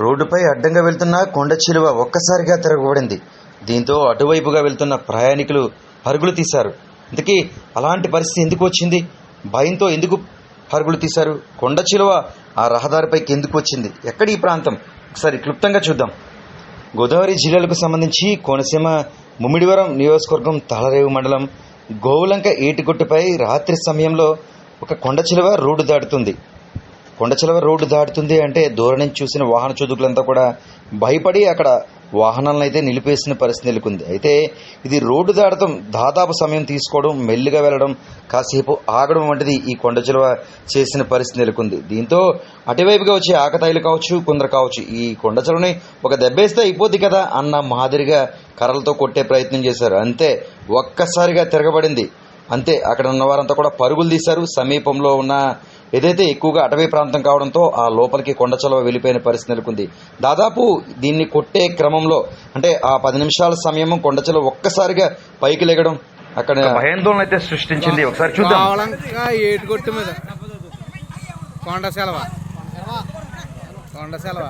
రోడ్డుపై అడ్డంగా వెళ్తున్న కొండ చిలువ ఒక్కసారిగా తిరగబడింది. దీంతో అటువైపుగా వెళ్తున్న ప్రయాణికులు పరుగులు తీశారు. అందుకే అలాంటి పరిస్థితి ఎందుకు వచ్చింది? భయంతో ఎందుకు పరుగులు తీశారు? కొండ చిలువ ఆ రహదారిపైకి ఎందుకు వచ్చింది? ఎక్కడ ఈ ప్రాంతం? ఒకసారి క్లుప్తంగా చూద్దాం. గోదావరి జిల్లాలకు సంబంధించి కోనసీమ ముమ్మిడివరం నియోజకవర్గం తలరేవు మండలం గోవులంక ఏటిగొట్టుపై రాత్రి సమయంలో ఒక కొండచిలువ రోడ్డు దాటుతుంది. కొండచిలువ రోడ్డు దాటుతుంది అంటే దూరం నుంచి చూసిన వాహన చోదుకులంతా కూడా భయపడి అక్కడ వాహనాలను అయితే నిలిపేసిన పరిస్థితి నెలకొంది. అయితే ఇది రోడ్డు దాటడం దాదాపు సమయం తీసుకోవడం మెల్లిగా వెళ్ళడం కాసేపు ఆగడం వంటిది ఈ కొండ చిలువ చేసిన పరిస్థితి నెలకొంది. దీంతో అటువైపుగా వచ్చే ఆకతాయిలు కావచ్చు కొందరు కావచ్చు ఈ కొండ చిలువని ఒక దెబ్బేస్తే అయిపోద్ది కదా అన్న మాదిరిగా కర్రలతో కొట్టే ప్రయత్నం చేశారు. అంతే ఒక్కసారిగా తిరగబడింది. అంతే అక్కడ ఉన్న వారంతా కూడా పరుగులు తీశారు. సమీపంలో ఉన్న ఏదైతే ఎక్కువగా అటవీ ప్రాంతం కావడంతో ఆ లోపలికి కొండ చలవ వెళ్ళిపోయిన పరిస్థితి నెలకొంది. దాదాపు దీన్ని కొట్టే క్రమంలో అంటే ఆ పది నిమిషాల సమయం కొండ చలవ ఒక్కసారిగా పైకి లెగడం అక్కడ భయాందోళన అయితే సృష్టించింది. ఒకసారి చూద్దాం. మీద. కొండ సెలవ. కొండ సెలవ.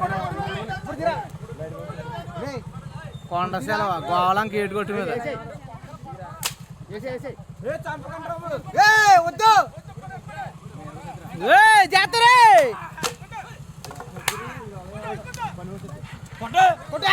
కొండ సెలవ. గోవలంక ఏటు కొట్టు మీద. వద్దు. జాతరే! కొట్టు. కొట్టు.